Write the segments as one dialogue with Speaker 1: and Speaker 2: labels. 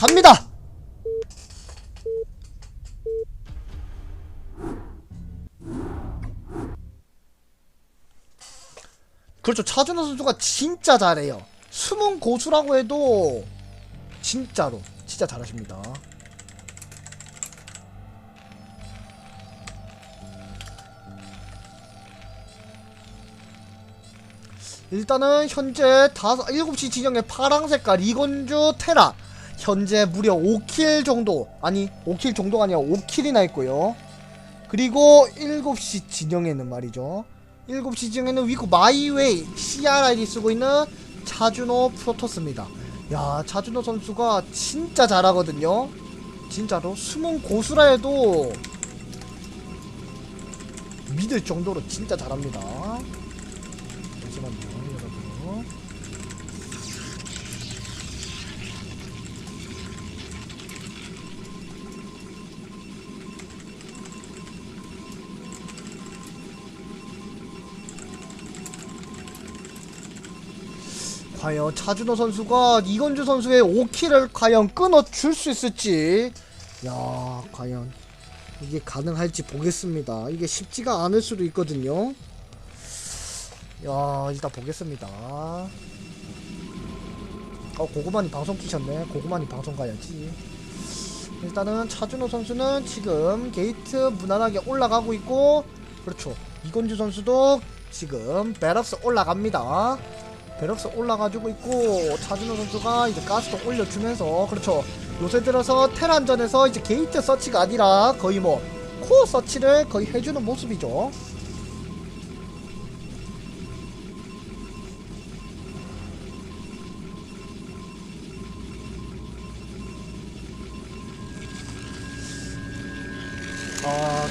Speaker 1: 갑니다. 그렇죠. 차준호 선수가 진짜 잘해요. 숨은 고수라고 해도 진짜로 진짜 잘하십니다. 일단은 현재 다섯 7시 진영의 파랑 색깔 이건주 테라 현재 무려 5킬 정도 아니 5킬 정도가 아니라 5킬이나 했고요. 그리고 7시 진영에는 말이죠. 7시 진영에는 위코 마이웨이 CRID 쓰고 있는 차준호 프로토스입니다. 야 차준호 선수가 진짜 잘하거든요. 진짜로 숨은 고수라 해도 믿을 정도로 진짜 잘합니다. 잠시만요, 과연 차준호 선수가 이건주 선수의 5킬을 과연 끊어줄 수 있을지. 야 과연 이게 가능할지 보겠습니다. 이게 쉽지가 않을 수도 있거든요. 야 일단 보겠습니다. 어 고구마니 방송 키셨네. 고구마니 방송 가야지. 일단은 차준호 선수는 지금 게이트 무난하게 올라가고 있고 그렇죠. 이건주 선수도 지금 베럭스 올라갑니다 베럭스 올라가지고 있고 차준호 선수가 이제 가스도 올려주면서 그렇죠. 요새 들어서 테란전에서 이제 게이트 서치가 아니라 거의 뭐 코어 서치를 거의 해주는 모습이죠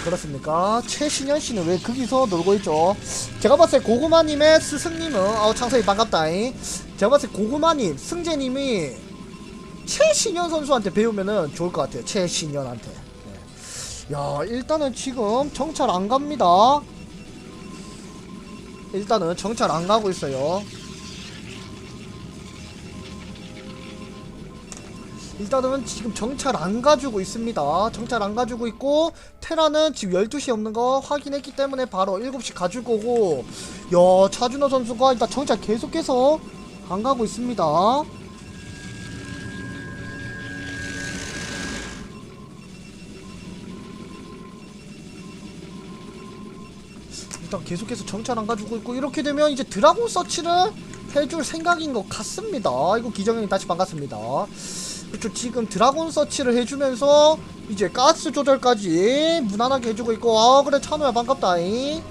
Speaker 1: 그렇습니까? 최신현 씨는 왜 거기서 놀고 있죠? 제가 봤을 때 고구마님의 스승님은 아우 창석이 반갑다잉. 제가 봤을 때 고구마님 승재님이 최신현 선수한테 배우면은 좋을 것 같아요. 최신현한테. 네. 야 일단은 지금 정찰 안 갑니다. 일단은 정찰 안 가고 있어요 일단은 지금 정찰 안 가지고 있습니다. 정찰 안 가지고 있고 테라는 지금 12시 없는 거 확인했기 때문에 바로 7시 가줄 거고 야 차준호 선수가 일단 정찰 계속해서 안 가고 있습니다. 일단 계속해서 정찰 안 가지고 있고 이렇게 되면 이제 드라곤 서치를 해줄 생각인 것 같습니다. 이거 기정형이 다시 반갑습니다. 그렇죠. 지금 드라곤 서치를 해주면서 이제 가스 조절까지 무난하게 해주고 있고. 아 그래 찬호야 반갑다잉.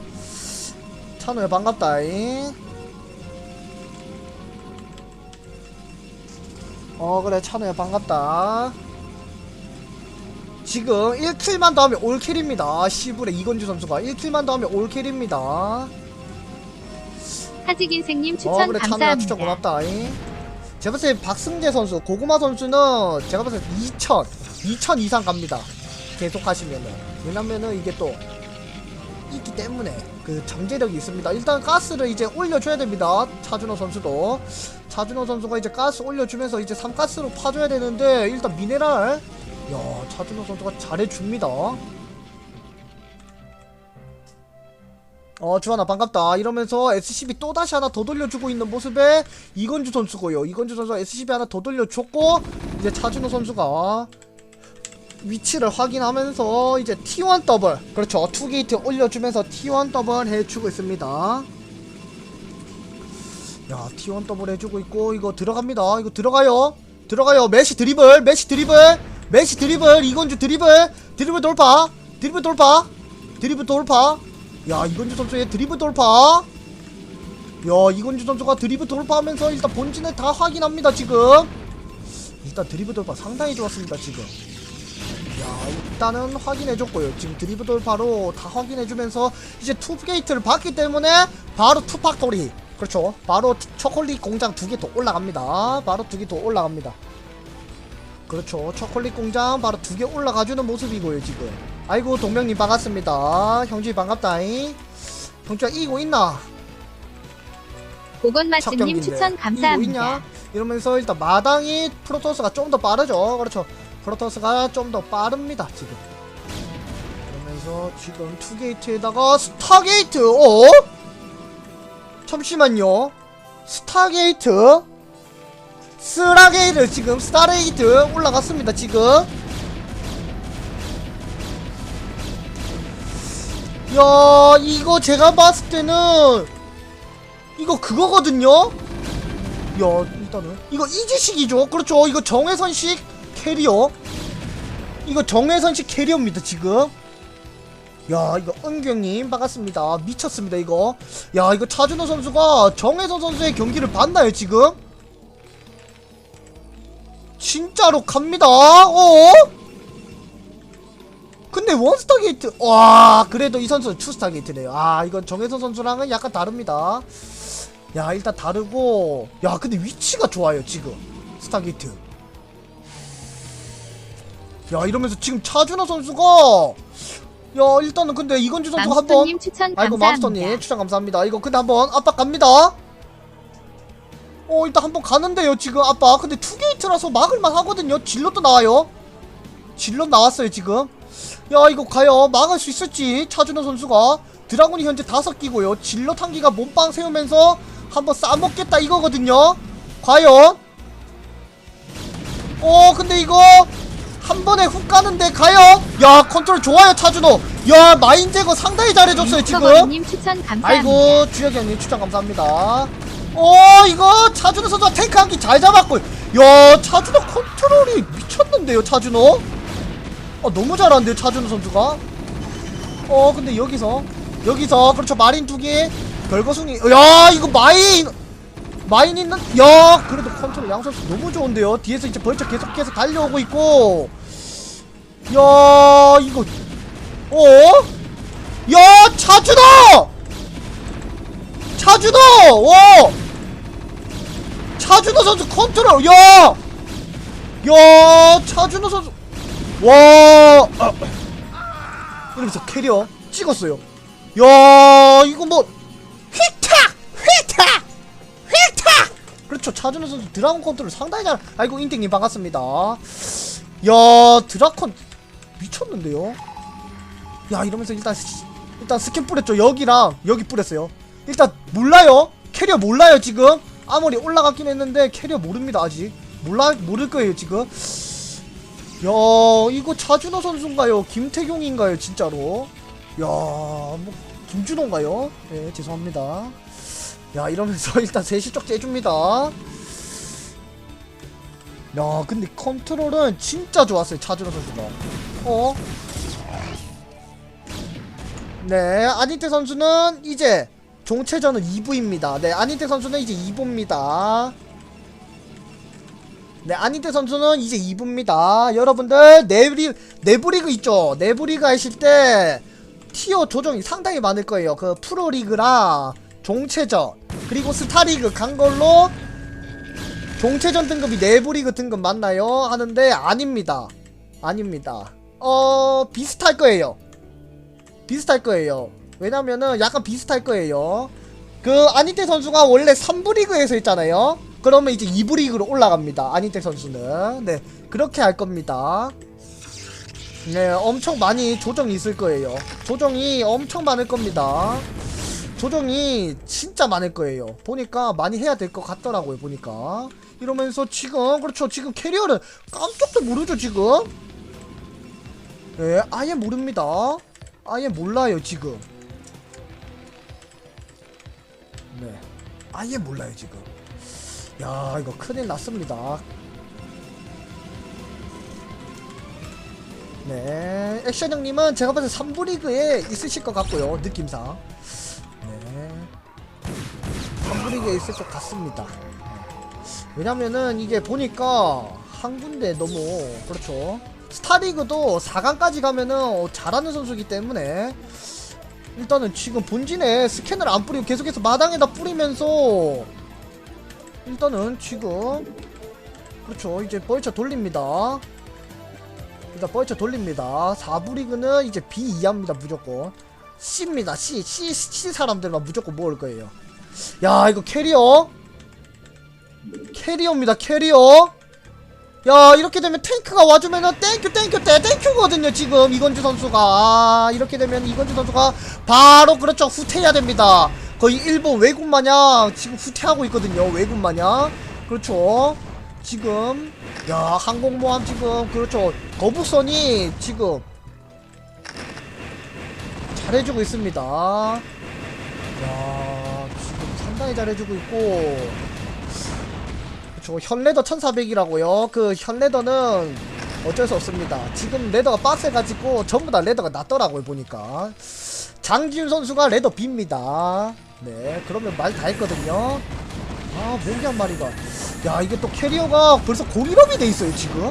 Speaker 1: 찬호야 반갑다잉. 어 그래 찬호야 반갑다. 지금 1킬만 더 하면 올킬입니다. 시불의 이건주 선수가 1킬만 더 하면 올킬입니다.
Speaker 2: 하직인생님
Speaker 1: 어
Speaker 2: 추천
Speaker 1: 그래 찬호야
Speaker 2: 감사합니다.
Speaker 1: 추천 고맙다잉 제가 봤을 때 박승재 선수 고구마 선수는 제가 봤을 때 2000 2000 이상 갑니다. 계속 하시면은. 왜냐면은 이게 또 있기 때문에 그 잠재력이 있습니다. 일단 가스를 이제 올려줘야 됩니다. 차준호 선수도. 차준호 선수가 이제 가스 올려주면서 이제 3가스로 파줘야 되는데 일단 미네랄. 야 차준호 선수가 잘해줍니다 어 주하나 반갑다. 이러면서 SCB 또다시 하나 더 돌려주고 있는 모습에 이건주 선수고요. 이건주 선수가 SCB 하나 더 돌려줬고 이제 차준호 선수가 위치를 확인하면서 이제 T1 더블 그렇죠. 투게이트 올려주면서 T1 더블 해주고 있습니다. 야 T1 더블 해주고 있고 이거 들어갑니다. 이거 들어가요. 들어가요. 메시 드리블 메시 드리블 메시 드리블 이건주 드리블 드리블 돌파 드리블 돌파 드리블 돌파 야 이건주 선수의 드리블 돌파. 야 이건주 선수가 드리블 돌파하면서 일단 본진을 다 확인합니다 지금. 일단 드리블 돌파 상당히 좋았습니다 지금. 야 일단은 확인해줬고요. 지금 드리블 돌파로 다 확인해주면서 이제 투게이트를 봤기 때문에 바로 투팍토리. 그렇죠. 바로 초콜릿 공장 두 개 더 올라갑니다. 바로 두 개 더 올라갑니다. 그렇죠. 초콜릿 공장 바로 두 개 올라가주는 모습이고요 지금 아이고 동명님 반갑습니다. 형준이 반갑다잉. 형준아 이기고 있나? 첫
Speaker 2: 고건마스님 추천 감사합니다.
Speaker 1: 이러면서 일단 마당이 프로토스가 좀 더 빠르죠? 그렇죠. 프로토스가 좀 더 빠릅니다 지금. 그러면서 지금 투게이트에다가 스타게이트! 어? 잠시만요. 스타게이트? 스라게이트! 지금 스타레이트 올라갔습니다 지금 야 이거 제가 봤을 때는 이거 그거거든요? 야 일단은 이거 이지식이죠? 그렇죠. 이거 정혜선식 캐리어. 이거 정혜선식 캐리어입니다 지금. 야 이거 은경님 반갑습니다. 미쳤습니다 이거. 야 이거 차준호 선수가 정혜선 선수의 경기를 봤나요 지금? 진짜로 갑니다. 어? 근데 원스타 게이트 와 그래도 이 선수는 투스타 게이트네요. 아 이건 정혜선 선수랑은 약간 다릅니다. 야 일단 다르고 야 근데 위치가 좋아요 지금. 스타 게이트. 야 이러면서 지금 차준호 선수가 야 일단은 근데 이건주 선수가 한번 아이고. 마스터님 추천 감사합니다. 이거 근데 한번 압박 갑니다. 어 일단 한번 가는데요 지금 압박. 근데 투게이트라서 막을만 하거든요. 질럿도 나와요. 질럿 나왔어요 지금 야 이거 가요 막을 수 있을지? 차준호 선수가 드라군이 현재 다섯 기고요. 질럿 한 기가 몸빵 세우면서 한번 싸먹겠다 이거거든요. 과연? 어 근데 이거 한 번에 훅 가는데 가요 야 컨트롤 좋아요 차준호. 야 마인 제거 상당히 잘해줬어요 지금.
Speaker 2: 님 추천 감사합니다.
Speaker 1: 아이고 주혁이 형님 추천 감사합니다. 어 이거 차준호 선수 가 탱크 한 기 잘 잡았고. 야 차준호 컨트롤이 미쳤는데요 차준호 어 너무 잘하는데요 차준호 선수가? 어 근데 여기서 여기서 그렇죠 마린 두개 별거숭이. 야 이거 마인! 마인 있는 야 그래도 컨트롤 양 선수 너무 좋은데요? 뒤에서 이제 벌써 계속해서 달려오고 있고. 야 이거 어? 야 차준호! 차준호! 오 차준호 선수 컨트롤 야! 야 차준호 선수 와! 아. 이러면서 캐리어 찍었어요. 야 이거 뭐 휘탁 휘탁 휘탁 그렇죠. 차준호 선수 드라곤 컨트롤 상당히 잘 아이고 인땡님 반갑습니다. 야 드라콘 미쳤는데요? 야 이러면서 일단 시- 일단 스킨 뿌렸죠. 여기랑 여기 뿌렸어요. 일단 몰라요. 캐리어 몰라요 지금. 아무리 올라갔긴 했는데 캐리어 모릅니다 아직. 몰라 모를 거예요 지금 야 이거 차준호 선수인가요? 김태경인가요 진짜로? 야뭐 김준호인가요? 네 죄송합니다. 야 이러면서 일단 셋이 쪽 째줍니다. 야 근데 컨트롤은 진짜 좋았어요 차준호 선수가. 어? 네, 안희태 선수는 이제 종체전은 2부입니다. 네, 안희태 선수는 이제 2부입니다. 네, 안희태 선수는 이제 2부입니다. 여러분들 내브리 내브리그 있죠? 내브리그 하실 때 티어 조정이 상당히 많을 거예요. 그 프로리그랑 종체전 그리고 스타리그 간 걸로 종체전 등급이 내부리그 등급 맞나요? 하는데 아닙니다. 아닙니다. 어 비슷할 거예요. 비슷할 거예요. 왜냐면은 약간 비슷할 거예요. 그 아니테 선수가 원래 3부 리그에서 했잖아요. 그러면 이제 2부 리그로 올라갑니다. 아니테 선수는. 네. 그렇게 할 겁니다. 네, 엄청 많이 조정이 있을 거예요. 조정이 엄청 많을 겁니다. 조정이 진짜 많을 거예요. 보니까 많이 해야 될 것 같더라고요. 보니까. 이러면서 지금 그렇죠. 지금 캐리어는 깜짝도 모르죠, 지금. 예, 아예 모릅니다. 아예 몰라요, 지금. 네. 아예 몰라요, 지금. 야, 이거 큰일 났습니다. 네. 액션 형님은 제가 봤을 때 3부 리그에 있으실 것 같고요, 느낌상. 네. 3부 리그에 있을 것 같습니다. 왜냐면은 이게 보니까 한 군데 너무 그렇죠 스타리그도 4강까지 가면은 어, 잘하는 선수기 때문에 일단은 지금 본진에 스캔을 안 뿌리고 계속해서 마당에다 뿌리면서 일단은 지금 그렇죠. 이제 벌쳐 돌립니다. 일단 벌쳐 돌립니다. 4부 리그는 이제 B 이하입니다 무조건. C입니다. C C C 사람들만 무조건 모을 거예요. 야 이거 캐리어? 캐리어입니다 캐리어. 야 이렇게 되면 탱크가 와주면은 땡큐 땡큐 때 땡큐거든요 지금 이건주 선수가. 아 이렇게 되면 이건주 선수가 바로 그렇죠. 후퇴해야 됩니다 거의 일본 외국 마냥 지금 후퇴하고 있거든요. 외국 마냥. 그렇죠? 지금 야 항공모함 지금 그렇죠. 거북선이 지금 잘해주고 있습니다. 야 지금 상당히 잘해주고 있고. 그쵸 현레더 1400이라고요. 그 현레더는 어쩔 수 없습니다. 지금 레더가 빡세가지고 전부 다 레더가 낮더라고요 보니까 장지훈 선수가 레더 B입니다. 네 그러면 말 다 했거든요. 아 모기 한 마리가 야 이게 또 캐리어가 벌써 공일업이 돼 있어요 지금?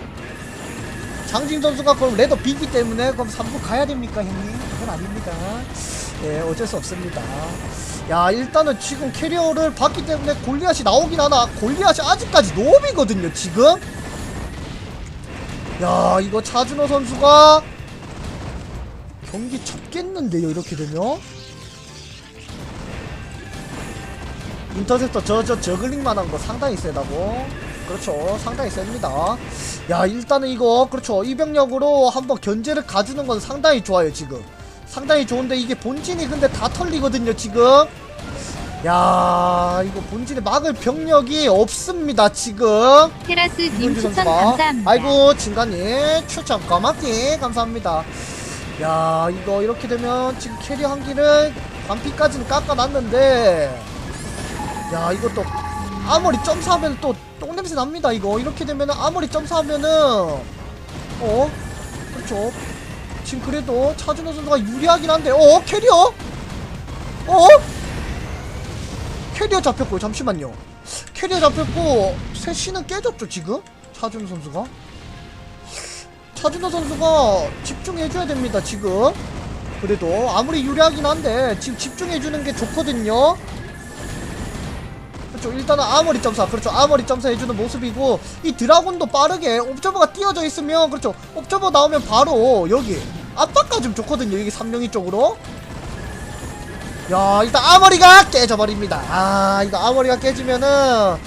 Speaker 1: 장진 선수가 그럼 레더 B기 때문에 그럼 3부 가야 됩니까 형님? 그건 아닙니다. 예 어쩔 수 없습니다. 야 일단은 지금 캐리어를 봤기 때문에 골리앗이 나오긴 하나 골리앗이 아직까지 노업이거든요 지금? 야 이거 차준호 선수가 경기 접겠는데요 이렇게 되면. 인터셉터 저저 저글링만 한 거 상당히 세다고. 그렇죠. 상당히 셉니다. 야 일단은 이거 그렇죠. 이병력으로 한번 견제를 가주는 건 상당히 좋아요 지금. 상당히 좋은데 이게 본진이 근데 다 털리거든요 지금. 야 이거 본진에 막을 병력이 없습니다 지금.
Speaker 2: 테라스님 추천 감사합니다.
Speaker 1: 아이고 진가님. 추천 까맣게 감사합니다 야 이거 이렇게 되면 지금 캐리어 한 기를 반피까지는 깎아놨는데 야 이거 또 아무리 점사하면 또 똥냄새 납니다 이거. 이렇게 되면 아무리 점사하면은 어? 그렇죠. 지금 그래도 차준호 선수가 유리하긴 한데 어 캐리어? 어? 캐리어 잡혔고 잠시만요. 캐리어 잡혔고 셋시는 깨졌죠 지금? 차준호 선수가 차준호 선수가 집중해줘야 됩니다 지금. 그래도 아무리 유리하긴 한데 지금 집중해주는 게 좋거든요. 그렇죠. 일단은 아머리 점사. 그렇죠. 아머리 점사 해주는 모습이고 이 드라곤도 빠르게 옵저버가 띄어져 있으면 그렇죠. 옵저버 나오면 바로 여기 압박가 좀 좋거든요. 여기 삼룡이 쪽으로. 야 일단 아머리가 깨져버립니다. 아 이거 아머리가 깨지면은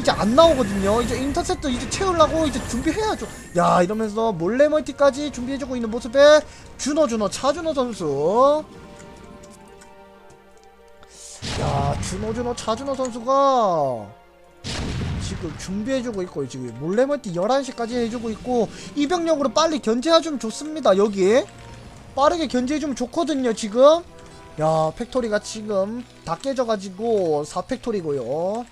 Speaker 1: 이제 안 나오거든요. 이제 인터셉트 이제 채우려고 이제 준비해야죠. 야 이러면서 몰래 멀티까지 준비해주고 있는 모습에 준호 준호 차준호 선수. 야 준호 준호 차준호 선수가 지금 준비해주고 있고 지금 몰래 멀티 11시까지 해주고 있고 이병력으로 빨리 견제해주면 좋습니다 여기. 빠르게 견제해주면 좋거든요 지금. 야 팩토리가 지금 다 깨져가지고 4팩토리고요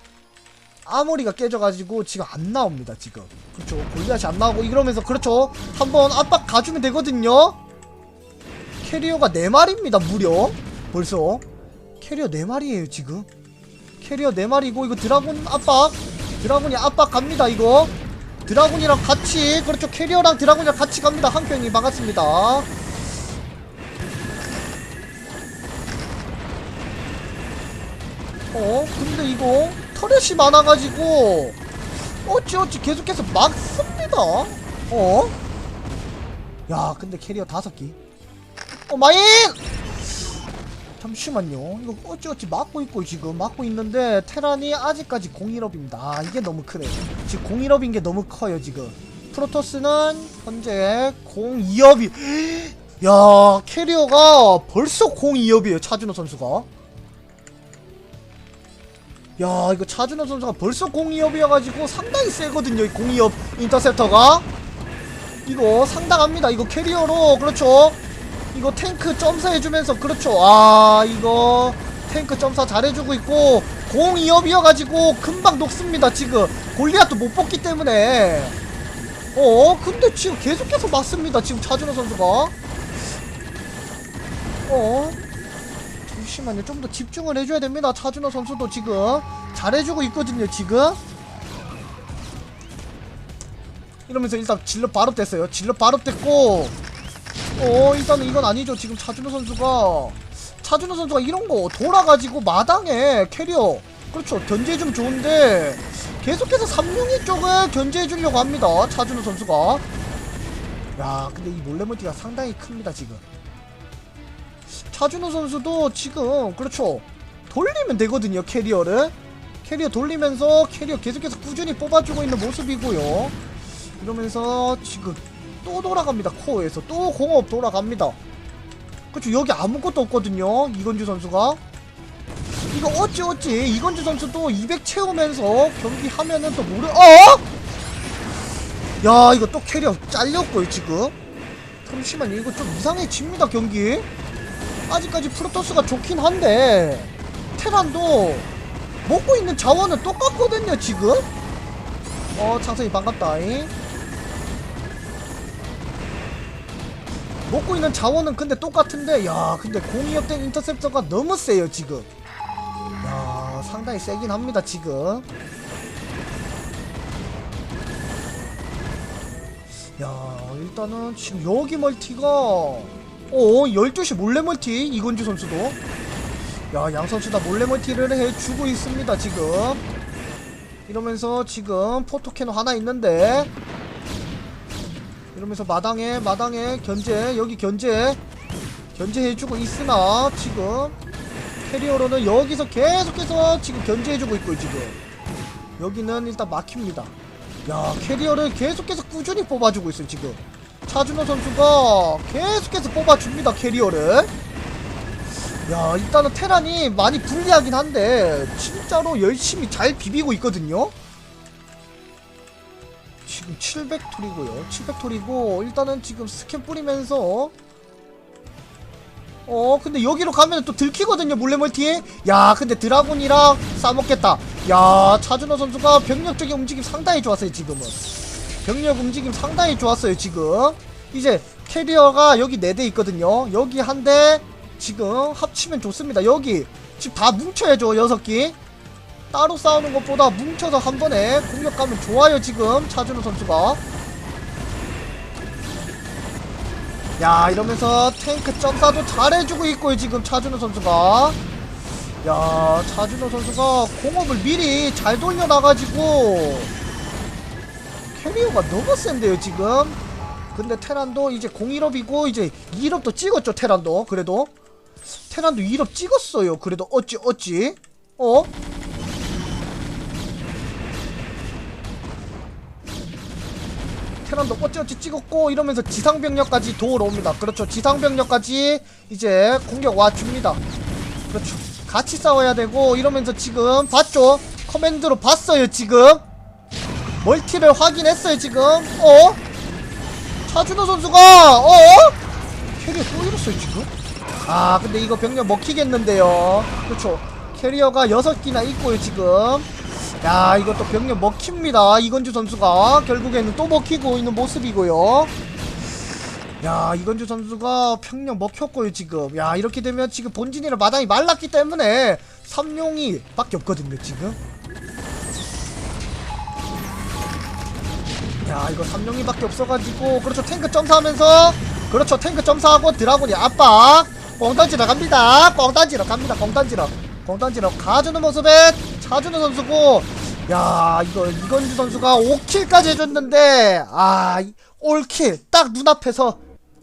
Speaker 1: 아모리가 깨져가지고 지금 안 나옵니다 지금. 그렇죠. 골리앗이 안 나오고 이러면서 그렇죠. 한번 압박 가주면 되거든요. 캐리어가 4마리입니다 무려. 벌써. 캐리어 4마리에요 지금. 캐리어 4마리고 이거 드라군 압박. 드라군이 압박 갑니다 이거. 드라군이랑 같이 그렇죠. 캐리어랑 드라군이랑 같이 갑니다. 한편이 반갑습니다. 어 근데 이거 터렛이 많아가지고. 어찌어찌 계속해서 막습니다. 어? 야 근데 캐리어 다섯 개. 어 마인! 잠시만요. 이거 어찌어찌 막고 있고 지금 막고 있는데 테란이 아직까지 공일업입니다. 아 이게 너무 크네. 지금 공일업인 게 너무 커요 지금. 프로토스는 현재 공이업이 야 캐리어가 벌써 공이업이에요 차준호 선수가 야 이거 차준호 선수가 벌써 공이업이어가지고 상당히 세거든요 이 공이업 인터셉터가. 이거 상당합니다 이거 캐리어로. 그렇죠? 이거 탱크 점사 해주면서 그렇죠? 아 이거 탱크 점사 잘해주고 있고 공이업이어가지고 금방 녹습니다 지금. 골리앗도 못 뽑기 때문에. 어 근데 지금 계속해서 맞습니다 지금 차준호 선수가. 어 잠시만요. 좀 더 집중을 해줘야 됩니다. 차준호 선수도 지금 잘해주고 있거든요 지금. 이러면서 일단 질러 바로 뗐어요. 질러 바로 뗐고. 어 일단은 이건 아니죠. 지금 차준호 선수가 차준호 선수가 이런 거 돌아가지고 마당에 캐리어 그렇죠. 견제해주면 좋은데 계속해서 삼룡이 쪽을 견제해주려고 합니다. 차준호 선수가. 야 근데 이 몰래멀티가 상당히 큽니다 지금 차준호 선수도 지금 그렇죠. 돌리면 되거든요 캐리어를. 캐리어 돌리면서 캐리어 계속해서 꾸준히 뽑아주고 있는 모습이고요. 이러면서 지금 또 돌아갑니다 코어에서. 또 공업 돌아갑니다. 그쵸 여기 아무것도 없거든요 이건주 선수가. 이거 어찌 어찌 이건주 선수도 200 채우면서 경기 하면은 또 모르 어? 야 이거 또 캐리어 잘렸고요 지금. 잠시만요 이거 좀 이상해집니다 경기 아직까지 프로토스가 좋긴 한데 테란도 먹고 있는 자원은 똑같거든요 지금? 어 창선이 반갑다잉. 먹고 있는 자원은 근데 똑같은데 야 근데 공이업된 인터셉터가 너무 세요 지금. 야 상당히 세긴 합니다 지금. 야 일단은 지금 여기 멀티가 어 12시 몰래 멀티 이건주 선수도. 야 양 선수 다 몰래 멀티를 해주고 있습니다 지금. 이러면서 지금 포토캐노 하나 있는데. 이러면서 마당에 마당에 견제 여기 견제. 견제해주고 있으나 지금 캐리어로는 여기서 계속해서 지금 견제해주고 있고 지금. 여기는 일단 막힙니다. 야 캐리어를 계속해서 꾸준히 뽑아주고 있어요 지금 차준호 선수가 계속해서 뽑아줍니다 캐리어를. 야 일단은 테란이 많이 불리하긴 한데 진짜로 열심히 잘 비비고 있거든요. 지금 700톨이고요. 700톨이고 일단은 지금 스캔 뿌리면서 어 근데 여기로 가면 또 들키거든요 몰래 멀티 야 근데 드라군이랑 싸먹겠다. 야 차준호 선수가 병력적인 움직임 상당히 좋았어요 지금은 병력 움직임 상당히 좋았어요 지금. 이제 캐리어가 여기 4대 있거든요. 여기 한 대 지금 합치면 좋습니다. 여기 지금 다 뭉쳐야죠 6기. 따로 싸우는 것보다 뭉쳐서 한 번에 공격 가면 좋아요 지금 차준호 선수가. 야 이러면서 탱크 점사도 잘해주고 있고요 지금 차준호 선수가. 야 차준호 선수가 공업을 미리 잘 돌려놔가지고 캐리어가 너무 센데요 지금? 근데 테란도 이제 01업이고 이제 2업도 찍었죠 테란도. 그래도 테란도 2업 찍었어요. 그래도 어찌 어찌? 어? 테란도 어찌어찌 찍었고 이러면서 지상병력까지 도우러 옵니다. 그렇죠. 지상병력까지 이제 공격 와줍니다. 그렇죠. 같이 싸워야 되고 이러면서 지금 봤죠? 커맨드로 봤어요 지금 멀티를 확인했어요 지금. 어? 차준호 선수가 어? 캐리어 또 잃었어요 지금? 아 근데 이거 병력 먹히겠는데요. 그렇죠. 캐리어가 6기나 있고요 지금. 야 이것도 병력 먹힙니다. 이건주 선수가. 결국에는 또 먹히고 있는 모습이고요. 야 이건주 선수가 평력 먹혔고요 지금. 야 이렇게 되면 지금 본진이랑 마당이 말랐기 때문에 삼룡이 밖에 없거든요 지금 야 이거 삼룡이 밖에 없어가지고. 그렇죠 탱크 점사하면서. 그렇죠 탱크 점사하고 드라군이 압박 꽁 던지러 갑니다. 꽁 던지러 갑니다 꽁 던지러. 꽁 던지러 가주는 모습에 차준호 선수고. 야 이거 이건주 선수가 5킬까지 해줬는데 아 올킬 딱 눈앞에서